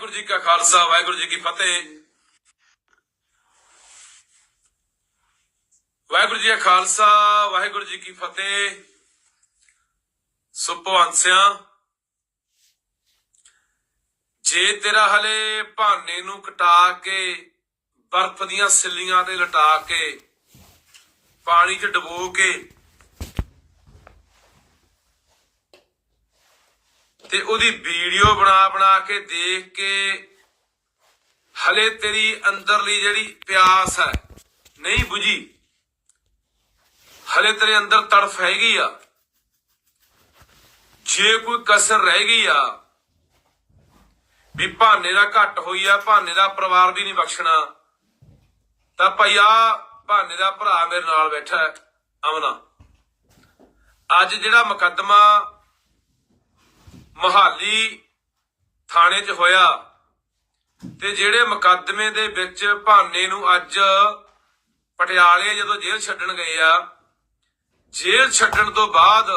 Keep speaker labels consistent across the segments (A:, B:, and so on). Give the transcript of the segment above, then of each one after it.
A: ਵਾਹਿਗੁਰੂ ਜੀ ਕਾ ਖਾਲਸਾ, ਵਾਹਿਗੁਰੂ ਜੀ ਕੀ ਫਤਿਹ। ਵਾਹਿਗੁਰੂ ਜੀ ਕਾ ਖਾਲਸਾ, ਵਾਹਿਗੁਰੂ ਜੀ ਕੀ ਫਤਿਹ। ਸੁਪਵੰਸਿਆ ਜੇ ਤੇਰਾ ਹਲੇ ਭਾਨੇ ਨੂੰ ਕਟਾ ਕੇ, ਬਰਫ਼ ਦੀਆਂ ਸਿੱਲੀਆਂ ਤੇ ਲਟਾ ਕੇ, ਪਾਣੀ 'ਚ ਡਬੋ ਕੇ ਤੇ ਉਹਦੀ ਵੀਡੀਓ ਬਣਾ ਬਣਾ ਕੇ ਦੇਖ ਕੇ ਹਲੇ ਤੇਰੀ ਅੰਦਰਲੀ ਜਿਹੜੀ ਪਿਆਸ ਹੈ, ਨਹੀਂ 부ਜੀ ਹਲੇ ਤੇਰੇ ਅੰਦਰ ਤੜਫ ਹੈਗੀ ਆ। ਜੇ ਕੋਈ ਕਸਰ ਰਹਿ ਗਈ ਆ, ਵੀ ਭਾਨੇ ਦਾ ਘੱਟ ਹੋਈ ਆ, ਭਾਨੇ ਦਾ ਪਰਿਵਾਰ ਵੀ ਨਹੀਂ ਬਖਸ਼ਣਾ, ਤਾਂ ਭਈਆ ਭਾਨੇ ਦਾ ਭਰਾ ਮੇਰੇ ਨਾਲ ਬੈਠਾ ਅਮਨਾ। ਅੱਜ ਜਿਹੜਾ ਮੁਕੱਦਮਾ ਮਹਾਲੀ ਥਾਣੇ 'ਚ ਹੋਇਆ ਤੇ ਜਿਹੜੇ ਮੁਕੱਦਮੇ ਦੇ ਵਿੱਚ ਭਾਨੇ ਨੂੰ ਅੱਜ ਪਟਿਆਲੇ ਜਦੋਂ ਜੇਲ੍ਹ ਛੱਡਣ ਗਏ ਆ, ਜੇਲ੍ਹ ਛੱਡਣ ਤੋਂ ਬਾਅਦ,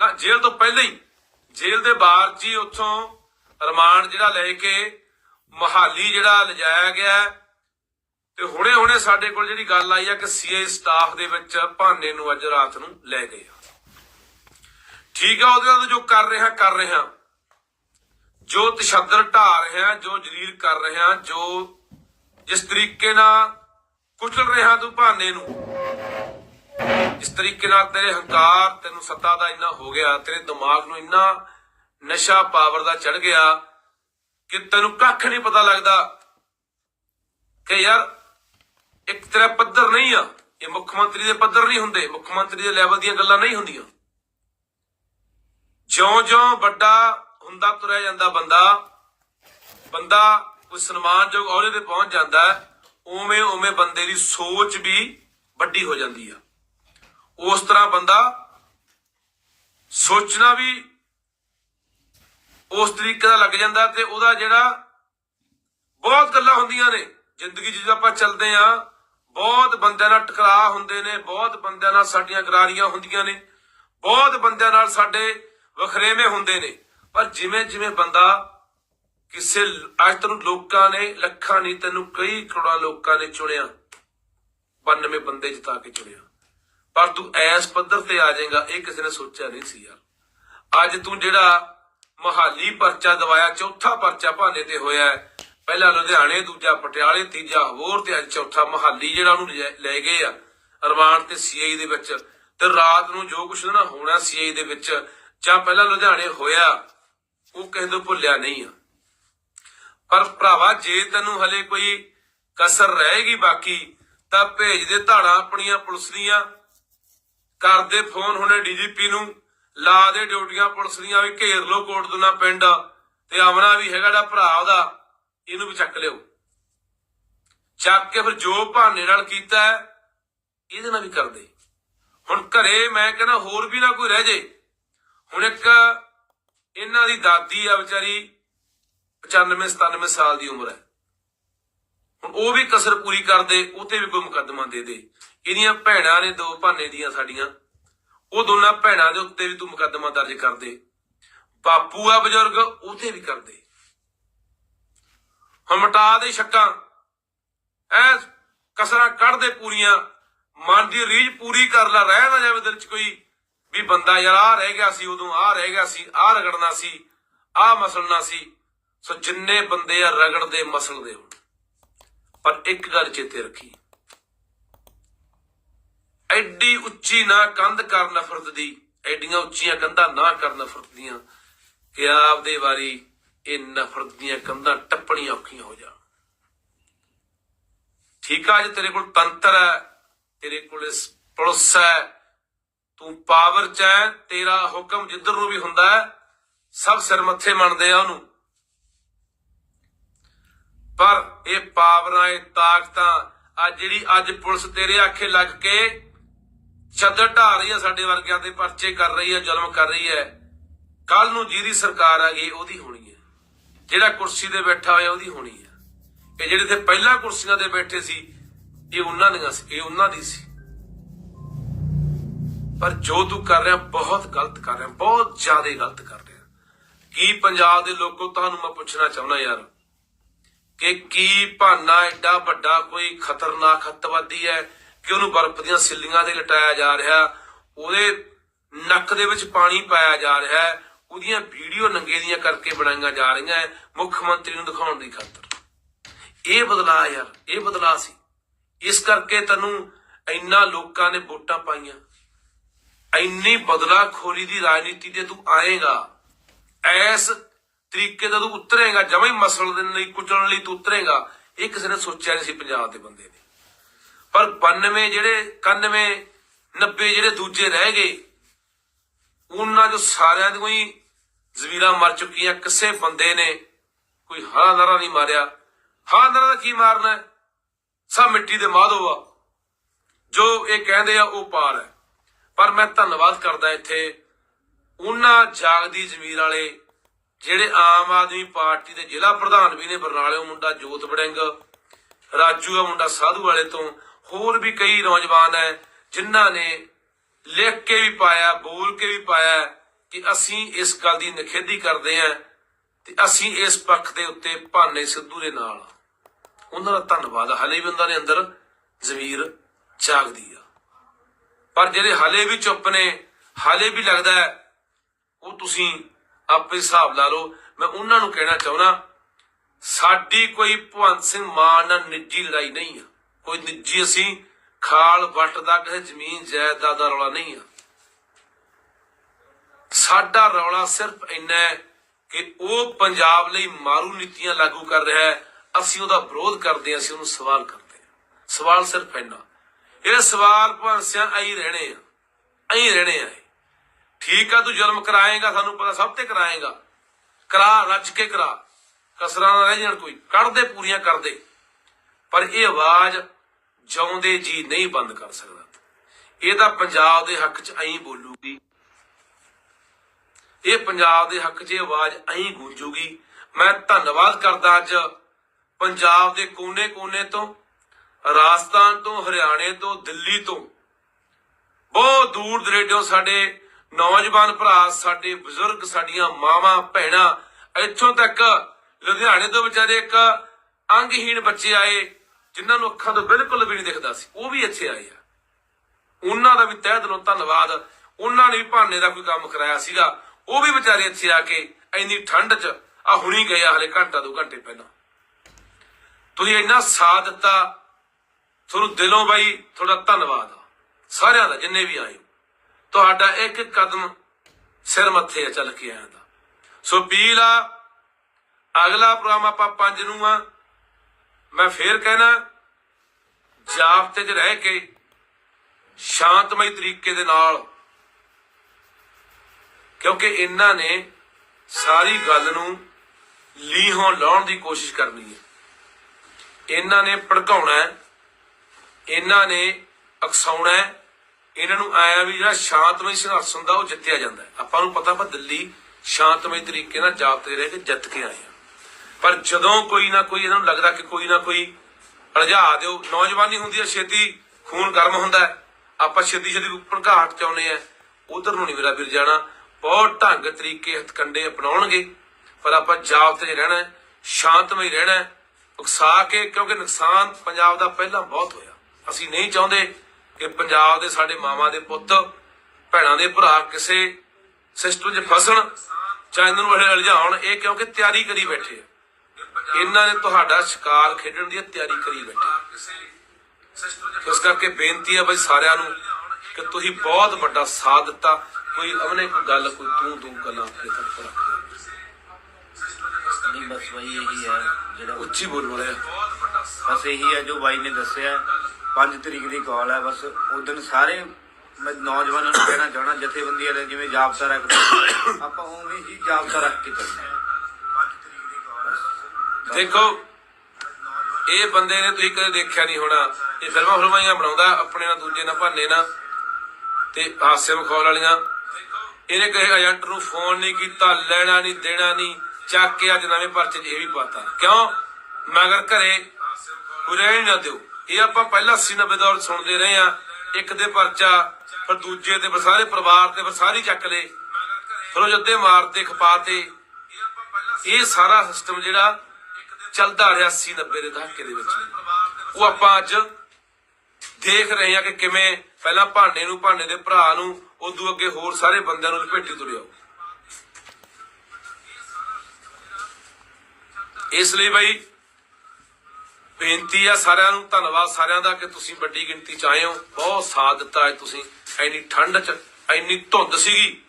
A: ਨਾ, ਜੇਲ੍ਹ ਤੋਂ ਪਹਿਲਾਂ ਹੀ, ਜੇਲ੍ਹ ਦੇ ਬਾਹਰ 'ਚ ਹੀ ਉੱਥੋਂ ਰਿਮਾਂਡ ਜਿਹੜਾ ਲੈ ਕੇ ਮਹਾਲੀ ਜਿਹੜਾ ਲਿਜਾਇਆ ਗਿਆ ਤੇ ਹੁਣੇ ਹੁਣੇ ਸਾਡੇ ਕੋਲ ਜਿਹੜੀ ਗੱਲ ਆਈ ਆ ਕਿ ਸੀਆਈ ਸਟਾਫ ਦੇ ਵਿੱਚ ਭਾਨੇ ਨੂੰ ਅੱਜ ਰਾਤ ਨੂੰ ਲੈ ਗਏ ਆ। ਠੀਕ ਆ, ਉਹਦੇ ਨਾਲ ਜੋ ਕਰ ਰਿਹਾ ਕਰ ਰਿਹਾ। ਜੋ ਤਸ਼ੱਦਦ ਢਾ ਰਿਹਾ, ਜੋ ਜਲੀਲ ਕਰ ਰਿਹਾ, ਜੋ ਜਿਸ ਤਰੀਕੇ ਨਾਲ ਕੁਚਲ ਰਿਹਾ ਤੂੰ ਭਾਨੇ ਨੂੰ, ਇਸ ਤਰੀਕੇ ਨਾਲ ਤੇਰੇ ਹੰਕਾਰ, ਤੈਨੂੰ ਸੱਤਾ ਦਾ ਇੰਨਾ ਹੋ ਗਿਆ, ਤੇਰੇ ਦਿਮਾਗ ਨੂੰ ਇੰਨਾ ਨਸ਼ਾ ਪਾਵਰ ਦਾ ਚੜ ਗਿਆ ਕਿ ਤੈਨੂੰ ਕੱਖ ਨਹੀਂ ਪਤਾ ਲੱਗਦਾ ਕਿ ਯਾਰ, ਇੱਕ ਤੇਰਾ ਪੱਧਰ ਨਹੀਂ ਆ। ਇਹ ਮੁੱਖ ਮੰਤਰੀ ਦੇ ਪੱਧਰ ਨਹੀਂ ਹੁੰਦੇ। ਮੁੱਖ ਮੰਤਰੀ ਦੇ ਲੈਵਲ ਦੀਆਂ ਗੱਲਾਂ ਨਹੀਂ ਹੁੰਦੀਆਂ। ਜਿਉਂ-ਜਿਉਂ ਵੱਡਾ ਹੁੰਦਾ ਤੁਰਿਆ ਜਾਂਦਾ ਬੰਦਾ ਬੰਦਾ ਕੋਈ ਸਨਮਾਨਯੋਗ ਅਹੁਦੇ ਤੇ ਪਹੁੰਚ ਜਾਂਦਾ ਉਵੇਂ ਉਵੇਂ ਬੰਦੇ ਦੀ ਸੋਚ ਵੀ ਵੱਡੀ ਹੋ ਜਾਂਦੀ ਆ। ਉਸ ਤਰ੍ਹਾਂ ਬੰਦਾ ਸੋਚਣਾ ਵੀ ਉਸ ਤਰੀਕੇ ਦਾ ਲੱਗ ਜਾਂਦਾ ਤੇ ਉਹਦਾ ਜਿਹੜਾ ਬਹੁਤ ਗੱਲਾਂ ਹੁੰਦੀਆਂ ਨੇ, ਜ਼ਿੰਦਗੀ 'ਚ ਜਦੋਂ ਆਪਾਂ ਚੱਲਦੇ ਆ ਬਹੁਤ ਬੰਦਿਆਂ ਨਾਲ ਟਕਰਾਅ ਹੁੰਦੇ ਨੇ, ਬਹੁਤ ਬੰਦਿਆਂ ਨਾਲ ਸਾਡੀਆਂ ਗਰਾਰੀਆਂ ਹੁੰਦੀਆਂ ਨੇ, ਬਹੁਤ ਬੰਦਿਆਂ ਨਾਲ ਸਾਡੇ ਵਖਰੇਵੇਂ ਹੁੰਦੇ ਨੇ। ਪਰ ਜਿਵੇਂ ਜਿਵੇਂ ਬੰਦਾ ਕਿਸੇ ਅੱਜ ਤੈਨੂੰ ਲੋਕਾਂ ਨੇ ਲੱਖਾਂ ਨਹੀਂ, ਤੈਨੂੰ ਕਈ ਕਰੋੜਾਂ ਲੋਕਾਂ ਨੇ ਚੁਣਿਆ। 92 ਬੰਦੇ ਜਿਤਾ ਕੇ ਚੁਣਿਆ। ਪਰ ਤੂੰ ਐਸ ਪੱਧਰ ਤੇ ਆ ਜਾਏਗਾ, ਇਹ ਕਿਸੇ ਨੇ ਸੋਚਿਆ ਨਹੀਂ ਸੀ ਯਾਰ। ਅੱਜ ਤੂੰ ਜਿਹੜਾ ਮਹਾਲੀ ਪਰਚਾ ਦਵਾਇਆ, ਚੌਥਾ ਪਰਚਾ ਭਾਨੇ ਤੇ ਹੋਇਆ ਹੈ। ਪਹਿਲਾ ਲੁਧਿਆਣੇ, ਦੂਜਾ ਪਟਿਆਲੇ, ਤੀਜਾ ਹੋਰ ਤੇ ਅੱਜ ਚੌਥਾ ਮਹਾਲੀ ਜਿਹੜਾ ਉਹਨੂੰ ਲੈ ਗਏ ਆ। ਰਿਮਾਂਡ ਤੇ ਸੀਆਈ ਦੇ ਵਿੱਚ। ਤੇ ਰਾਤ ਨੂੰ ਜੋ ਕੁਛ ਨਾ ਹੋਣਾ ਸੀਆਈ ਦੇ ਵਿੱਚ ਜਾਂ ਪਹਿਲਾਂ ਲੁਧਿਆਣੇ ਹੋਇਆ, ਉਹ ਕਿਸੇ ਤੋਂ ਭੁੱਲਿਆ ਨਹੀਂ ਆ। ਪਰ ਭਰਾਵਾ, ਜੇ ਤੈਨੂੰ ਹਲੇ ਕੋਈ ਕਸਰ ਰਹੇਗੀ ਬਾਕੀ, ਤਾਂ ਭੇਜ ਦੇ ਧਾੜਾਂ ਆਪਣੀਆਂ ਪੁਲਿਸ ਦੀਆਂ। ਕਰਦੇ ਫੋਨ ਹੁਣੇ ਡੀਜੀਪੀ ਨੂੰ, ਲਾ ਦੇ ਡਿਊਟੀਆਂ ਪੁਲਿਸ ਦੀਆਂ ਵੀ ਘੇਰ ਲੋ ਕੋਟ ਦੁਨਾ ਪਿੰਡ ਤੇ ਆਮਨਾ ਵੀ ਹੈਗਾ ਜਿਹੜਾ ਭਰਾ ਉਹਦਾ, ਇਹਨੂੰ ਵੀ ਚੱਕ ਲਿਓ। ਚੱਕ ਕੇ ਫਿਰ ਜੋ ਭਾਨੇ ਨਾਲ ਕੀਤਾ, ਇਹਦੇ ਨਾਲ ਵੀ ਕਰਦੇ। ਹੁਣ ਘਰੇ ਮੈਂ ਕਹਿੰਦਾ ਹੋਰ ਵੀ ਨਾ ਕੋਈ ਰਹਿ ਜੇ। ਹੁਣ ਇੱਕ ਇਹਨਾਂ ਦੀ ਦਾਦੀ ਆ ਵਿਚਾਰੀ 95 97 ਸਾਲ ਦੀ ਉਮਰ ਹੈ। ਹੁਣ ਉਹ ਵੀ ਕਸਰ ਪੂਰੀ ਕਰਦੇ ਉਹ ਤੇ ਵੀ ਕੋਈ ਮੁਕੱਦਮਾ ਦੇ ਦੇ। ਇਹਦੀਆਂ ਭੈਣਾਂ ਨੇ ਦੋ ਭਾਨੇ ਦੀਆਂ ਸਾਡੀਆਂ। ਉਹ ਦੋਨਾਂ ਭੈਣਾਂ ਦੇ ਉੱਤੇ ਵੀ ਤੂੰ ਮੁਕੱਦਮਾ ਦਰਜ ਕਰ ਦੇ। ਬਾਪੂ ਆ ਬਜ਼ੁਰਗ ਉਹ ਵੀ ਕਰ ਦੇ। ਹੁਣ ਮਟਾ ਦੇ ਸ਼ੱਕਾਂ ਐ ਕਸਰਾਂ ਕੱਢ ਦੇ ਪੂਰੀਆਂ। ਮਨ ਦੀ ਰੀਝ ਪੂਰੀ ਕਰ ਲੈ, ਰਹਿ ਨਾ ਜਾਵੇ ਦਿਲ 'ਚ ਕੋਈ ਵੀ ਬੰਦਾ ਯਾਰ ਆ ਰਹਿ ਗਿਆ ਸੀ, ਉਦੋਂ ਆ ਰਹਿ ਗਿਆ ਸੀ ਆ ਰਗੜਨਾ ਸੀ ਆ ਮਸਲਣਾ ਸੀ। ਸੋ ਜਿੰਨੇ ਬੰਦੇ ਆ ਰਗੜਦੇ, ਮਸਲਦੇ ਹੁਣ। ਪਰ ਇੱਕ ਗੱਲ ਚੇਤੇ ਰੱਖੀ। ਐਡੀ ਉੱਚੀ ਨਾ ਕੰਧ ਕਰ ਨਫ਼ਰਤ ਦੀ, ਐਡੀਆਂ ਉੱਚੀਆਂ ਕੰਧਾਂ ਨਾ ਕਰ ਨਫ਼ਰਤ ਦੀਆਂ, ਕਿ ਆਪਦੇ ਵਾਰੀ ਇਹ ਨਫ਼ਰਤ ਦੀਆਂ ਕੰਧਾਂ ਟੱਪਣੀਆਂ ਔਖੀਆਂ ਹੋ ਜਾਣ। ਠੀਕ ਆ ਜੇ ਤੇਰੇ ਕੋਲ ਤੰਤਰ ਹੈ, ਤੇਰੇ ਕੋਲ ਪੁਲਿਸ ਹੈ ਤੂੰ ਪਾਵਰ ਚ ਹੈ, ਤੇਰਾ ਹੁਕਮ ਜਿੱਧਰ ਨੂੰ ਵੀ ਹੁੰਦਾ ਹੈ, ਸਭ ਸਿਰ ਮੱਥੇ ਮੰਨਦੇ ਆ ਉਹਨੂੰ। ਪਰ ਇਹ ਪਾਵਰਾਂ, ਇਹ ਤਾਕਤਾਂ, ਆ ਜਿਹੜੀ ਅੱਜ ਪੁਲਿਸ ਤੇਰੇ ਆਖੇ ਲੱਗ ਕੇ ਛੱਦਰ ਢਾ ਰਹੀ ਆ, ਸਾਡੇ ਵਰਗਿਆਂ ਦੇ ਪਰਚੇ ਕਰ ਰਹੀ ਹੈ ਜ਼ੁਲਮ ਕਰ ਰਹੀ ਹੈ ਕੱਲ ਨੂੰ ਜਿਹਦੀ ਸਰਕਾਰ ਆ ਗਈ, ਉਹਦੀ ਹੋਣੀ ਹੈ। ਜਿਹੜਾ ਕੁਰਸੀ ਤੇ ਬੈਠਾ ਹੋਇਆ, ਉਹਦੀ ਹੋਣੀ ਹੈ। ਇਹ ਜਿਹੜੇ ਤੇ ਪਹਿਲਾਂ ਕੁਰਸੀਆਂ ਤੇ ਬੈਠੇ ਸੀ, ਇਹ ਉਹਨਾਂ ਦੀਆਂ ਸੀ, ਇਹ ਉਹਨਾਂ ਦੀ ਸੀ। ਪਰ ਜੋ ਤੂੰ ਕਰ ਰਿਹਾ, ਬਹੁਤ ਗਲਤ ਕਰ ਰਿਹਾ, ਬਹੁਤ ਜ਼ਿਆਦਾ ਗਲਤ ਕਰ ਰਿਹਾ। ਕੀ ਪੰਜਾਬ ਦੇ ਲੋਕੋ, ਤੁਹਾਨੂੰ ਮੈਂ ਪੁੱਛਣਾ ਚਾਹੁੰਦਾ ਯਾਰ, ਕਿ ਕੀ ਭਾਨਾ ਐਡਾ ਵੱਡਾ ਕੋਈ ਖਤਰਨਾਕ ਹੱਤਵਾਦੀ ਹੈ ਕਿ ਉਹਨੂੰ ਬਰਫ਼ ਦੀਆਂ ਸਿੱਲੀਆਂ ਤੇ ਲਟਾਇਆ ਜਾ ਰਿਹਾ, ਉਹਦੇ ਨੱਕ ਦੇ ਵਿੱਚ ਪਾਣੀ ਪਾਇਆ ਜਾ ਰਿਹਾ ਹੈ ਉਹਦੀਆਂ ਵੀਡੀਓ ਨੰਗੇ ਦੀਆਂ ਕਰਕੇ ਬਣਾਈਆਂ ਜਾ ਰਹੀਆਂ ਹੈ ਮੁੱਖ ਮੰਤਰੀ ਨੂੰ ਦਿਖਾਉਣ ਦੀ ਖਾਤਰ। ਇਹ ਬਦਲਾਅ ਯਾਰ, ਇਹ ਬਦਲਾਅ ਸੀ। ਇਸ ਕਰਕੇ ਤੈਨੂੰ ਇੰਨਾ ਲੋਕਾਂ ਨੇ ਵੋਟਾਂ ਪਾਈਆਂ। ਇੰਨੀ ਬਦਲਾਖੋਰੀ ਦੀ ਰਾਜਨੀਤੀ ਤੇ ਤੂੰ ਆਏਗਾ, ਐਸ ਤਰੀਕੇ ਦਾ ਤੂੰ ਉਤਰੇਗਾ, ਜਮਾਂ ਹੀ ਮਸਲ ਦੇ ਲਈ, ਕੁਚਲਣ ਲਈ ਤੂੰ ਉਤਰੇਗਾ, ਇਹ ਕਿਸੇ ਨੇ ਸੋਚਿਆ ਨਹੀਂ ਸੀ ਪੰਜਾਬ ਦੇ ਬੰਦੇ ਨੇ। ਪਰ 92 ਜਿਹੜੇ 91 90 ਜਿਹੜੇ ਦੂਜੇ ਰਹਿ ਗਏ, ਉਹਨਾਂ ਜੋ ਸਾਰਿਆਂ ਦੀ ਕੋਈ ਜ਼ਮੀਰਾਂ ਮਰ ਚੁੱਕੀਆਂ, ਕਿਸੇ ਬੰਦੇ ਨੇ ਕੋਈ ਹਾਂ ਨਰਾ ਨਹੀਂ ਮਾਰਿਆ। ਹਾਂ ਨਰਾ ਦਾ ਕੀ ਮਾਰਨਾ ਸਭ ਮਿੱਟੀ ਦੇ ਮਾਧੋ ਆ। ਜੋ ਇਹ ਕਹਿੰਦੇ ਆ, ਉਹ ਪਾਰ ਹੈ। ਪਰ ਮੈਂ ਧੰਨਵਾਦ ਕਰਦਾ ਇੱਥੇ ਉਹਨਾਂ ਜਾਗਦੀ ਜ਼ਮੀਰ ਵਾਲੇ, ਜਿਹੜੇ ਆਮ ਆਦਮੀ ਪਾਰਟੀ ਦੇ ਜ਼ਿਲ੍ਹਾ ਪ੍ਰਧਾਨ ਵੀ ਨੇ ਬਰਨਾਲਿਓ ਮੁੰਡਾ ਜੋਤ ਬੜਿੰਗ ਰਾਜੂ ਆ, ਮੁੰਡਾ ਸਾਧੂ ਵਾਲੇ ਤੋਂ, ਹੋਰ ਵੀ ਕਈ ਨੌਜਵਾਨ ਹੈ, ਜਿਨ੍ਹਾਂ ਨੇ ਲਿਖ ਕੇ ਵੀ ਪਾਇਆ, ਬੋਲ ਕੇ ਵੀ ਪਾਇਆ ਕਿ ਅਸੀਂ ਇਸ ਗੱਲ ਦੀ ਨਿਖੇਧੀ ਕਰਦੇ ਹਾਂ ਤੇ ਅਸੀਂ ਇਸ ਪੱਖ ਦੇ ਉੱਤੇ ਭਾਨੇ ਸਿੱਧੂ ਦੇ ਨਾਲ ਉਹਨਾਂ ਦਾ ਧੰਨਵਾਦ ਆ। ਹਲੇ ਵੀ ਉਹਨਾਂ ਦੇ ਅੰਦਰ ਜ਼ਮੀਰ ਜਾਗਦੀ ਆ ਪਰ ਜਿਹੜੇ ਹਲੇ ਵੀ ਚੁੱਪ ਨੇ, ਹਾਲੇ ਵੀ ਲੱਗਦਾ ਉਹ ਤੁਸੀਂ ਆਪੇ ਹਿਸਾਬ ਲਾ ਲਓ। ਮੈਂ ਉਹਨਾਂ ਨੂੰ ਕਹਿਣਾ ਚਾਹੁੰਦਾ, ਸਾਡੀ ਕੋਈ ਭਗਵੰਤ ਸਿੰਘ ਮਾਨ ਨਾਲ ਨਿੱਜੀ ਲੜਾਈ ਨਹੀਂ ਆ। ਕੋਈ ਨਿੱਜੀ ਅਸੀਂ ਖਾਲ ਵੱਟ ਦਾ ਕਿਸੇ ਜ਼ਮੀਨ ਜਾਇਦਾਦ ਦਾ ਰੌਲਾ ਨਹੀਂ ਆ। ਸਾਡਾ ਰੌਲਾ ਸਿਰਫ ਇੰਨਾ ਹੈ ਕਿ ਉਹ ਪੰਜਾਬ ਲਈ ਮਾਰੂ ਨੀਤੀਆਂ ਲਾਗੂ ਕਰ ਰਿਹਾ ਹੈ। ਅਸੀਂ ਉਹਦਾ ਵਿਰੋਧ ਕਰਦੇ ਹਾਂ, ਅਸੀਂ ਉਹਨੂੰ ਸਵਾਲ ਕਰਦੇ ਹਾਂ। ਸਵਾਲ ਸਿਰਫ ਇੰਨਾ। ਇਹ ਸਵਾਲ ਭਰਸਿਆਂ ਆਈ ਰਹਿਣੇ ਆ ਆਈ ਰਹਿਣੇ ਆ ਠੀਕ ਆ, ਤੂੰ ਜ਼ੁਲਮ ਕਰਾਏਗਾ, ਸਾਨੂੰ ਪਤਾ ਸਭ ਤੇ ਕਰਾਏਗਾ। ਕਰਾ, ਰੱਜ ਕੇ ਕਰਾ। ਕਸਰਾਂ ਨਾ ਰਹਿ ਜਾਣ ਕੋਈ ਕੱਢ ਪੂਰੀਆਂ ਕਰ ਪਰ ਇਹ ਆਵਾਜ਼ ਜਿਉਂਦੇ ਜੀ ਨਹੀਂ ਬੰਦ ਕਰ ਸਕਦਾ। ਇਹ ਤਾਂ ਪੰਜਾਬ ਦੇ ਹੱਕ 'ਚ ਐਂ ਬੋਲੂਗੀ। ਇਹ ਪੰਜਾਬ ਦੇ ਹੱਕ 'ਚ ਇਹ ਆਵਾਜ਼ ਐਂ ਗੂੰਜੂਗੀ। ਮੈਂ ਧੰਨਵਾਦ ਕਰਦਾ ਅੱਜ ਪੰਜਾਬ ਦੇ ਕੋਨੇ-ਕੋਨੇ ਤੋਂ ਰਾਜਸਥਾਨ ਤੋਂ, ਹਰਿਆਣੇ ਤੋਂ, ਦਿੱਲੀ ਤੋਂ। ਬਹੁਤ ਦੂਰ ਦਰੇਡੋਂ ਸਾਡੇ ਨੌਜਵਾਨ ਭਰਾ, ਸਾਡੇ ਬਜ਼ੁਰਗ, ਸਾਡੀਆਂ ਮਾਵਾਂ, ਭੈਣਾਂ, ਇੱਥੋਂ ਤੱਕ ਲੁਧਿਆਣੇ ਤੋਂ ਵਿਚਾਰੇ ਇੱਕ ਅੰਗਹੀਣ ਬੱਚੇ ਆਏ, ਜਿਨ੍ਹਾਂ ਨੂੰ ਅੱਖਾਂ ਤੋਂ ਬਿਲਕੁਲ ਵੀ ਨਹੀਂ ਦਿਖਦਾ ਸੀ। ਉਹ ਵੀ ਇੱਥੇ ਆਏ ਆ। ਉਹਨਾਂ ਦਾ ਵੀ ਤਹਿ ਦਿਲੋਂ ਧੰਨਵਾਦ। ਉਹਨਾਂ ਨੇ ਵੀ ਭਾਨੇ ਦਾ ਕੋਈ ਕੰਮ ਕਰਾਇਆ ਸੀਗਾ। ਉਹ ਵੀ ਵਿਚਾਰੇ ਇੱਥੇ ਆ ਕੇ ਇੰਨੀ ਠੰਡ 'ਚ ਆ ਹੁਣੀ ਗਏ ਆ ਹਲੇ ਘੰਟਾ ਦੋ ਘੰਟੇ ਪਹਿਲਾਂ। ਤੁਸੀਂ ਇੰਨਾ ਸਾਥ ਦਿੱਤਾ ਤੁਹਾਨੂੰ ਦਿਲੋਂ ਬਾਈ ਤੁਹਾਡਾ ਧੰਨਵਾਦ ਆ। ਸਾਰਿਆਂ ਦਾ, ਜਿੰਨੇ ਵੀ ਆਏ ਤੁਹਾਡਾ ਇੱਕ ਇੱਕ ਕਦਮ ਸਿਰ ਮੱਥੇ ਆ ਚੱਲ ਕੇ ਆਇਆ ਦਾ। ਸੋ ਅਪੀਲ ਆ। ਅਗਲਾ ਪ੍ਰੋਗਰਾਮ ਆਪਾਂ ਪੰਜ ਨੂੰ ਆ। ਮੈਂ ਫੇਰ ਕਹਿਣਾ ਜਾਬਤੇ 'ਚ ਰਹਿ ਕੇ, ਸ਼ਾਂਤਮਈ ਤਰੀਕੇ ਦੇ ਨਾਲ, ਕਿਉਂਕਿ ਇਹਨਾਂ ਨੇ ਸਾਰੀ ਗੱਲ ਨੂੰ ਲੀਹੋਂ ਲਾਉਣ ਦੀ ਕੋਸ਼ਿਸ਼ ਕਰਨੀ ਹੈ। ਇਹਨਾਂ ਨੇ ਭੜਕਾਉਣਾ ਹੈ। ਇਹਨਾਂ ਨੇ ਅਕਸਾਉਣਾ ਇਹਨਾਂ ਨੂੰ ਆਇਆ ਵੀ ਜਿਹੜਾ ਸ਼ਾਂਤਮਈ ਸੰਘਰਸ਼ ਹੁੰਦਾ, ਉਹ ਜਿੱਤਿਆ ਜਾਂਦਾ ਆਪਾਂ ਨੂੰ ਪਤਾ ਆਪਾਂ ਦਿੱਲੀ ਸ਼ਾਂਤਮਈ ਤਰੀਕੇ ਨਾਲ ਜਾਪਤੇ ਰਹਿ ਕੇ ਜਿੱਤ ਕੇ ਆਏ ਆ ਪਰ ਜਦੋਂ ਕੋਈ ਨਾ ਕੋਈ ਇਹਨਾਂ ਨੂੰ ਲੱਗਦਾ ਕਿ ਕੋਈ ਨਾ ਕੋਈ ਅਲਝਾ ਦਿਓ, ਨੌਜਵਾਨੀ ਹੁੰਦੀ ਹੈ, ਛੇਤੀ ਖੂਨ ਗਰਮ ਹੁੰਦਾ ਆਪਾਂ ਛੇਤੀ ਛੇਤੀ ਭੜਕਾਹਟ ਚਾਉਨੇ ਆ ਉਧਰ ਨੂੰ ਨਹੀਂ ਮੇਰਾ ਵੀਰ ਜਾਣਾ। ਬਹੁਤ ਢੰਗ ਤਰੀਕੇ ਹਥਕੰਡੇ ਅਪਣਾਉਣਗੇ। ਪਰ ਆਪਾਂ ਜਾਬਤੇ 'ਚ ਰਹਿਣਾ ਸ਼ਾਂਤਮਈ ਰਹਿਣਾ ਉਕਸਾ ਕੇ, ਕਿਉਂਕਿ ਨੁਕਸਾਨ ਪੰਜਾਬ ਦਾ ਪਹਿਲਾਂ ਬਹੁਤ ਹੋਇਆ। ਅਸੀਂ ਨਹੀਂ ਚਾਹੁੰਦੇ ਕਿ ਪੰਜਾਬ ਦੇ ਸਾਡੇ ਮਾਵਾਂ ਦੇ ਪੁੱਤ ਭੈਣਾਂ ਦੇ ਭਰਾ ਕਿਸੇ ਸਿਸਟਮ 'ਚ ਫਸਣ ਜਾਂ ਇਹਨਾਂ ਨੂੰ ਅੜੇ ਅਲਝਾਉਣ ਇਹ ਕਿਉਂਕਿ ਤਿਆਰੀ ਕਰੀ ਬੈਠੇ ਆ। ਇਹਨਾਂ ਨੇ ਤੁਹਾਡਾ ਸ਼ਿਕਾਰ ਖੇਡਣ ਦੀ ਤਿਆਰੀ ਕਰੀ ਬੈਠੇ ਆ। ਇਸ ਕਰਕੇ ਬੇਨਤੀ ਹੈ ਬਈ ਸਾਰਿਆਂ ਨੂੰ ਕਿ ਤੁਸੀਂ ਬਹੁਤ ਵੱਡਾ ਸਾਥ ਦਿੱਤਾ। ਕੋਈ ਅਮਨੇ ਕੋਈ ਗੱਲ ਕੋਈ ਤੂੰ ਤੂੰ ਗੱਲਾਂ ਆਪਣੇ ਤੱਕ ਰੱਖ
B: ਨਹੀਂ ਬਸ ਵਹੀ ਇਹੀ ਹੈ ਜਿਹੜਾ
A: ਉੱਚੀ ਬੋਲ ਰਿਹਾ।
B: ਬਸ ਇਹੀ ਹੈ ਜੋ ਬਾਈ ਨੇ ਦੱਸਿਆ। 5 ਤਰੀਕ ਦੀ ਕਾਲ ਹੈ ਬਸ ਉਦੋਂ ਸਾਰੇ ਮੈਂ ਨੌਜਵਾਨਾਂ ਨੂੰ ਕਹਿਣਾ ਚਾਹਣਾ, ਜਥੇਬੰਦੀਆਂ ਦੇ ਜਿਵੇਂ ਜਾਬਤਾ ਰੱਖਦੇ ਆਪਾਂ ਉਵੇਂ ਹੀ ਜਾਬਤਾ ਰੱਖ ਕੇ ਚੱਲਣਾ
A: ਦੇਖੋ, ਇਹ ਬੰਦੇ ਨੇ ਤੁਸੀਂ ਕਦੇ ਦੇਖਿਆ ਨਹੀਂ ਹੋਣਾ, ਇਹ ਫਿਲਮਾਂ ਫਿਲਮਾਂ ਬਣਾਉਂਦਾ, ਆਪਣੇ ਨਾਲ ਦੂਜੇ ਨਾਲ ਭਾਨੇ ਨਾਲ, ਤੇ ਹਾਸੇ ਮਖੌਲ ਵਾਲੀਆਂ। ਇਹਨੇ ਕਹੇ ਏਜੰਟ ਨੂੰ ਫੋਨ ਨਹੀਂ ਕੀਤਾ, ਲੈਣਾ ਨਹੀਂ, ਦੇਣਾ ਨਹੀਂ, ਚੱਕ ਕੇ ਅੱਜ ਨਵੇਂ ਪਰਚੇ ਇਹ ਵੀ ਪਾਤਾ। ਕਿਉਂ? ਮਗਰ ਘਰੇ ਕੋਈ ਰਹਿਣ ਨਾ ਦਿਓ। ਇਹ ਆਪਾਂ ਪਹਿਲਾਂ 80 90 ਦੌਰ ਸੁਣਦੇ ਰਹੇ ਆ ਇੱਕ ਦੇ ਪਰਚਾ, ਫਿਰ ਦੂਜੇ ਤੇ ਫਿਰ ਸਾਰੇ ਪਰਿਵਾਰ ਤੇ ਫਿਰ ਸਾਰੀ ਚੱਕ ਲਏ। ਫਿਰ ਉਹ ਜੱਦੇ ਮਾਰਤੇ ਖਪਾਤੇ। ਇਹ ਸਾਰਾ ਸਿਸਟਮ ਜਿਹੜਾ ਚੱਲਦਾ ਰਿਹਾ 80 90 ਦੇ ਦਹਾਕੇ ਦੇ ਵਿੱਚ। ਉਹ ਆਪਾਂ ਅੱਜ ਦੇਖ ਰਹੇ ਹਾਂ ਕਿ ਕਿਵੇਂ ਪਹਿਲਾਂ ਭਾਂਡੇ ਨੂੰ, ਭਾਂਡੇ ਦੇ ਭਰਾ ਨੂੰ, ਉਦੋਂ ਅੱਗੇ ਹੋਰ ਸਾਰੇ ਬੰਦਿਆਂ ਨੂੰ ਲਪੇਟੀ ਤੁਰਿਆ ਇਸ ਲਈ ਬਈ ਬੇਨਤੀ ਆ ਸਾਰਿਆਂ ਨੂੰ, ਧੰਨਵਾਦ ਸਾਰਿਆਂ ਦਾ ਕਿ ਤੁਸੀਂ ਵੱਡੀ ਗਿਣਤੀ ਚ ਆਏ ਹੋ। ਬਹੁਤ ਸਾਥ ਦਿੱਤਾ ਹੈ ਤੁਸੀਂ। ਐਨੀ ਠੰਡ ਚ ਐਨੀ ਧੁੰਦ ਸੀਗੀ।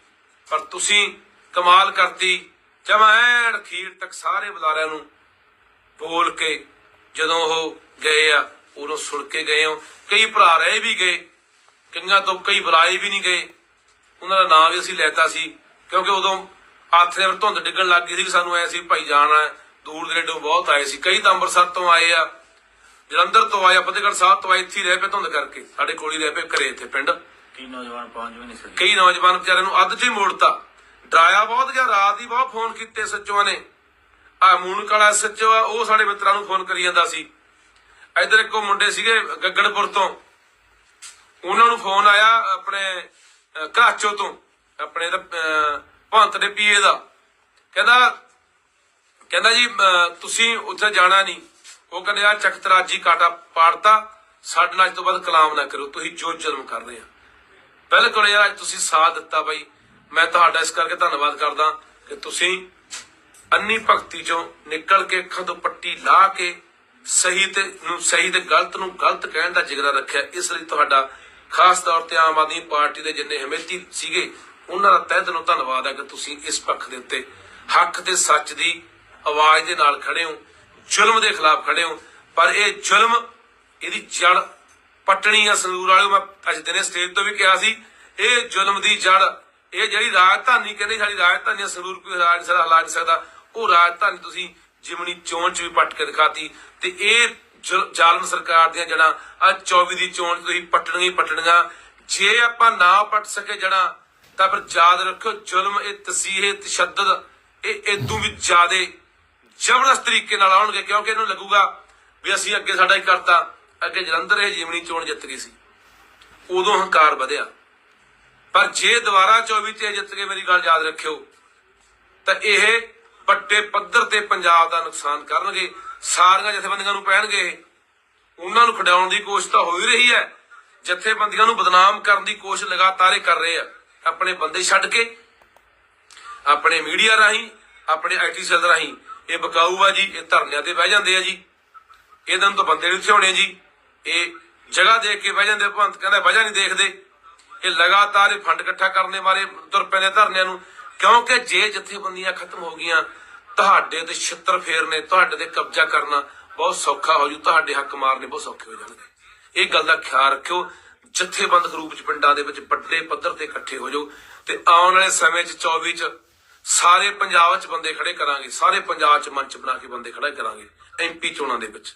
A: ਪਰ ਤੁਸੀਂ ਕਮਾਲ ਕਰਤੀ। ਜਮਾ ਖੀਰ ਤੱਕ ਸਾਰੇ ਬੁਲਾਰਿਆਂ ਨੂੰ ਬੋਲ ਕੇ ਜਦੋਂ ਉਹ ਗਏ ਆ, ਉਦੋਂ ਸੁਣ ਕੇ ਗਏ ਹੋ। ਕਈ ਭਰਾ ਰਹੇ ਵੀ ਗਏ। ਕਈਆਂ ਤੋਂ ਕਈ ਬੁਲਾਏ ਵੀ ਨਹੀਂ ਗਏ। ਉਹਨਾਂ ਦਾ ਨਾਮ ਵੀ ਅਸੀਂ ਲੈਤਾ ਸੀ। ਕਿਉਂਕਿ ਉਦੋਂ ਆਥਰੇ ਵਰ ਧੁੰਦ ਡਿੱਗਣ ਲੱਗ ਗਈ ਸੀ ਸਾਨੂੰ ਐ ਸੀ ਭਾਈ ਜਾਣਾ ਦੂਰ ਦਰੇਡੋਂ ਬਹੁਤ ਆਏ ਸੀ। ਕਈ ਤਾਂ ਅੰਮ੍ਰਿਤਸਰ ਤੋਂ ਆਏ ਆ ਜਲੰਧਰ ਤੋਂ ਆਏ ਆ ਫਤਿਹਗੜ੍ਹ ਸਾਹਿਬ ਤੋਂ ਆਏ ਇੱਥੇ ਹੀ ਰਹਿ ਪਏ ਧੁੰਦ ਕਰਕੇ। ਸਾਡੇ ਕੋਲ ਹੀ ਰਹਿ ਪਏ ਘਰੇ ਇੱਥੇ ਪਿੰਡ।
B: ਕੀ ਨੌਜਵਾਨ ਪਹੁੰਚ ਵੀ ਨਹੀਂ ਸਕੇ।
A: ਕਈ ਨੌਜਵਾਨ ਵਿਚਾਰਿਆਂ ਨੂੰ ਅੱਧ 'ਚ ਹੀ ਮੋੜਤਾ। ਡਰਾਇਆ ਬਹੁਤ ਗਿਆ ਰਾਤ ਹੀ ਬਹੁਤ ਫੋਨ ਕੀਤੇ ਸੱਚੋਆਂ ਨੇ। ਆ ਮੂਨਕ ਵਾਲਾ ਸੱਚੋ ਆ ਉਹ ਸਾਡੇ ਮਿੱਤਰਾਂ ਨੂੰ ਫੋਨ ਕਰੀ ਜਾਂਦਾ ਸੀ। ਇਧਰ ਇੱਕੋ ਮੁੰਡੇ ਸੀਗੇ ਗੱਗੜਪੁਰ ਤੋਂ। ਉਹਨਾਂ ਨੂੰ ਫੋਨ ਆਇਆ ਆਪਣੇ ਘਾਚੋ ਤੋਂ। ਆਪਣੇ ਦਾ ਭੰਤ ਦੇ ਪੀਏ ਦਾ। ਕਹਿੰਦਾ ਕਹਿੰਦਾ ਜੀ ਤੁਸੀਂ ਉੱਥੇ ਜਾਣਾ ਨਹੀਂ। ਉਹ ਕਹਿੰਦੇ ਆ ਚਕਤਰਾਜੀ ਕਾਟਾ ਪਾੜਤਾ। ਸਾਡੇ ਨਾਲ ਤੋਂ ਬਾਅਦ ਕਲਾਮ ਨਾ ਕਰੋ ਤੁਸੀਂ ਜੋ ਜ਼ੁਲਮ ਕਰ ਰਹੇ ਆ। ਬਿਲਕੁਲ ਯਾਰ, ਅੱਜ ਤੁਸੀਂ ਸਾਥ ਦਿੱਤਾ ਬਾਈ। ਮੈਂ ਤੁਹਾਡਾ ਇਸ ਕਰਕੇ ਧੰਨਵਾਦ ਕਰਦਾ ਕਿ ਤੁਸੀਂ ਅੰਨੀ ਭਗਤੀ ਚੋਂ ਨਿਕਲ ਕੇ ਅੱਖਾਂ ਤੋਂ ਪੱਟੀ ਲਾ ਕੇ ਸਹੀ ਤੇ ਨੂੰ ਸਹੀ ਤੇ ਗਲਤ ਨੂੰ ਗਲਤ ਕਹਿਣ ਦਾ ਜਿਗਰਾ ਰੱਖਿਆ। ਇਸ ਲਈ ਤੁਹਾਡਾ ਖਾਸ ਤੌਰ ਤੇ ਆਮ ਆਦਮੀ ਪਾਰਟੀ ਦੇ ਜਿੰਨੇ ਹਮੇਤੀ ਸੀਗੇ, ਉਹਨਾਂ ਦਾ ਤਹਿ ਦਿਲੋਂ ਧੰਨਵਾਦ ਹੈ ਕਿ ਤੁਸੀਂ ਇਸ ਪੱਖ ਦੇ ਉੱਤੇ ਹੱਕ ਤੇ ਸੱਚ ਦੀ ਆਵਾਜ਼ ਦੇ ਨਾਲ ਖੜੇ ਹੋ, ਜ਼ੁਲਮ ਦੇ ਖਿਲਾਫ ਖੜੇ ਹੋ। ਪਰ ਇਹ ਜ਼ੁਲਮ, ਇਹਦੀ ਜੜ ਪਟਣੀ ਆ ਸੰਦੂਰ ਵਾਲਿਓ, ਮੈਂ ਅੱਜ ਦਿਨੇ ਸਟੇਜ ਤੋਂ ਵੀ ਕਿਹਾ ਸੀ, ਇਹ ਜ਼ੁਲਮ ਦੀ ਜੜ, ਇਹ ਜਿਹੜੀ ਰਾਜਧਾਨੀ, ਕਹਿੰਦੇ ਸਾਡੀ ਰਾਜਧਾਨੀ ਸੰਗਰੂਰ, ਕੋਈ ਰਾਜ ਨਹੀਂ ਹਲਾ ਨਹੀਂ ਸਕਦਾ। ਉਹ ਰਾਜਧਾਨੀ ਤੁਸੀਂ ਜਿਮਣੀ ਚੋਣ ਚ ਵੀ ਪੱਟ ਕੇ ਦਿਖਾਤੀ ਤੇ ਇਹ ਜ਼ੁਲ- ਜ਼ਾਲਮ ਸਰਕਾਰ ਦੀਆਂ ਜੜਾਂ ਆ 24 ਦੀ ਚੋਣ ਤੁਸੀਂ ਪੱਟਣੀਆਂ ਹੀ ਪੱਟਣੀਆਂ। ਜੇ ਆਪਾਂ ਨਾ ਪੱਟ ਸਕੇ ਜੜਾਂ, ਤਾਂ ਫਿਰ ਯਾਦ ਰੱਖਿਓ, ਜ਼ੁਲਮ ਇਹ ਤਸੀਹੇ, ਤਸ਼ੱਦਦ, ਇਹ ਇਦੋਂ ਵੀ ਜ਼ਿਆਦੇ ਜ਼ਬਰਦਸਤ ਤਰੀਕੇ ਨਾਲ ਆਉਣਗੇ, ਕਿਉਂਕਿ ਇਹਨੂੰ ਲੱਗੂਗਾ ਵੀ ਅਸੀਂ ਅੱਗੇ ਸਾਡਾ ਹੀ ਕਰਤਾ। ਅੱਗੇ ਜਲੰਧਰ ਇਹ ਜਿਮਣੀ ਚੋਣ ਜਿੱਤ ਗਈ ਸੀ। ਉਦੋਂ ਹੰਕਾਰ ਵਧਿਆ। ਪਰ ਜੇ ਦੁਬਾਰਾ 24 ਚ ਜਿੱਤ ਕੇ ਮੇਰੀ ਗੱਲ ਯਾਦ ਰੱਖਿਓ, ਤਾਂ ਇਹ ਵੱਡੇ ਪੱਧਰ ਤੇ ਪੰਜਾਬ ਦਾ ਨੁਕਸਾਨ ਕਰਨਗੇ। ਸਾਰੀਆਂ ਜਥੇਬੰਦੀਆਂ ਨੂੰ ਪੈਣਗੇ। ਇਹ। ਉਹਨਾਂ ਨੂੰ ਖਡਾਉਣ ਦੀ ਕੋਸ਼ਿਸ਼ ਤਾਂ ਹੋ ਹੀ ਰਹੀ ਹੈ। ਜਥੇਬੰਦੀਆਂ ਨੂੰ ਬਦਨਾਮ ਕਰਨ ਦੀ ਕੋਸ਼ਿਸ਼ ਲਗਾਤਾਰ ਕਰ ਰਹੇ ਆ। ਆਪਣੇ ਬੰਦੇ ਛੱਡ ਕੇ, ਆਪਣੇ ਮੀਡੀਆ ਰਾਹੀਂ, ਆਪਣੇ ਆਈਟੀ ਸੈੱਲ ਰਾਹੀਂ ਇਹ ਬਕਾਊ ਆ ਜੀ, ਇਹ ਧਰਨਿਆਂ ਤੇ ਬਹਿ ਜਾਂਦੇ ਆ ਜੀ। ਇਹਨਾਂ ਨੂੰ ਬੰਦੇ ਨਹੀਂ ਥਿਆਉਣੇ ਜੀ। ਇਹ ਜਗ੍ਹਾ ਦੇਖ ਕੇ ਬਹਿ ਜਾਂਦੇ ਭੰਤ ਕਹਿੰਦਾ ਵਜ੍ਹਾ ਨਹੀਂ ਦੇਖਦੇ। ਇਹ ਲਗਾਤਾਰ ਇਹ ਫੰਡ ਇਕੱਠਾ ਕਰਨੇ ਮਾਰੇ ਤੁਰ ਪੈਂਦੇ ਧਰਨਿਆਂ ਨੂੰ। ਕਿਉਂਕਿ ਜੇ ਜਥੇਬੰਦੀਆਂ ਖਤਮ ਹੋ ਗਈਆਂ, ਤੁਹਾਡੇ ਤੇ ਛਿੱਤਰ ਫੇਰਨੇ, ਤੁਹਾਡੇ ਤੇ ਕਬਜ਼ਾ ਕਰਨਾ ਬਹੁਤ ਸੌਖਾ ਹੋ ਜੂ। ਤੁਹਾਡੇ ਹੱਕ ਮਾਰਨੇ ਬਹੁਤ ਸੌਖੇ ਹੋ ਜਾਣਗੇ। ਇਹ ਗੱਲ ਦਾ ਖਿਆਲ ਰੱਖਿਓ। ਜਥੇਬੰਦ ਰੂਪ ਚ ਪਿੰਡਾਂ ਦੇ ਵਿੱਚ ਵੱਡੇ ਪੱਧਰ ਤੇ ਇਕੱਠੇ ਹੋ ਜਾਓ। ਤੇ ਆਉਣ ਵਾਲੇ ਸਮੇਂ ਚ 24 ਚ ਸਾਰੇ ਪੰਜਾਬ ਚ ਬੰਦੇ ਖੜੇ ਕਰਾਂਗੇ, ਸਾਰੇ ਪੰਜਾਬ ਚ ਮੰਚ ਬਣਾ ਕੇ ਬੰਦੇ ਖੜੇ ਕਰਾਂਗੇ ਐਮਪੀ ਚੋਣਾਂ ਦੇ ਵਿੱਚ।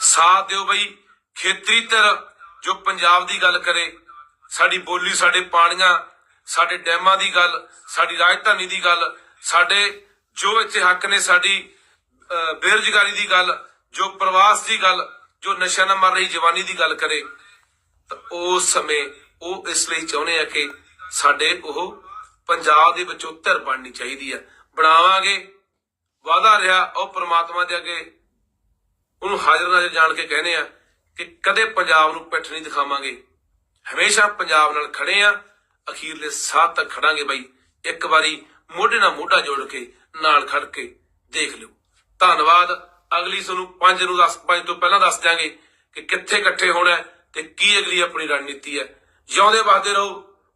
A: ਸਾਥ ਦਿਓ ਬਈ, ਖੇਤਰੀ ਧਿਰ ਜੋ ਪੰਜਾਬ ਦੀ ਗੱਲ ਕਰੇ, ਸਾਡੀ ਬੋਲੀ, ਸਾਡੇ ਪਾਣੀਆਂ, ਸਾਡੇ ਡੈਮਾਂ ਦੀ ਗੱਲ, ਸਾਡੀ ਰਾਜਧਾਨੀ ਦੀ ਗੱਲ, ਸਾਡੇ ਜੋ ਇੱਥੇ ਹੱਕ ਨੇ, ਸਾਡੀ ਬੇਰੁਜ਼ਗਾਰੀ ਦੀ ਗੱਲ, ਜੋ ਪ੍ਰਵਾਸ ਦੀ ਗੱਲ, ਜੋ ਨਸ਼ਾ ਨਾ ਮਰ ਰਹੀ ਜਵਾਨੀ ਦੀ ਗੱਲ ਕਰੇ, ਤਾਂ ਉਸ ਸਮੇਂ ਉਹ ਇਸ ਲਈ ਚਾਹੁੰਦੇ ਆ ਕਿ ਸਾਡੇ ਉਹ ਪੰਜਾਬ ਦੇ ਵਿੱਚੋਂ ਧਿਰ ਬਣਨੀ ਚਾਹੀਦੀ ਹੈ ਬਣਾਵਾਂਗੇ ਵਾਦਾ ਰਿਹਾ, ਉਹ ਪ੍ਰਮਾਤਮਾ ਦੇ ਅੱਗੇ ਉਹਨੂੰ ਹਾਜ਼ਰ ਨਾਜ਼ਰ ਜਾਣ ਕੇ ਕਹਿੰਦੇ ਆ ਕਿ ਕਦੇ ਪੰਜਾਬ ਨੂੰ ਪਿੱਠ ਨਹੀਂ ਦਿਖਾਵਾਂਗੇ। ਹਮੇਸ਼ਾ ਪੰਜਾਬ ਨਾਲ ਖੜੇ ਆ ਅਖੀਰਲੇ ਸਾਹ ਤੱਕ ਖੜਾਂਗੇ ਬਾਈ। ਇੱਕ ਵਾਰੀ ਮੋਢੇ ਨਾਲ ਮੋਢਾ ਜੋੜ ਕੇ, ਨਾਲ ਖੜ ਕੇ ਦੇਖ ਲਿਓ। ਧੰਨਵਾਦ। ਅਗਲੀ ਤੁਹਾਨੂੰ 5 ਨੂੰ 10 5 ਤੋਂ ਪਹਿਲਾਂ ਦੱਸ ਦਿਆਂਗੇ ਕਿ ਕਿੱਥੇ ਇਕੱਠੇ ਹੋਣਾ ਤੇ ਕੀ ਅਗਲੀ ਆਪਣੀ ਰਣਨੀਤੀ ਹੈ। ਜਿਉਂਦੇ ਵਸਦੇ ਰਹੋ।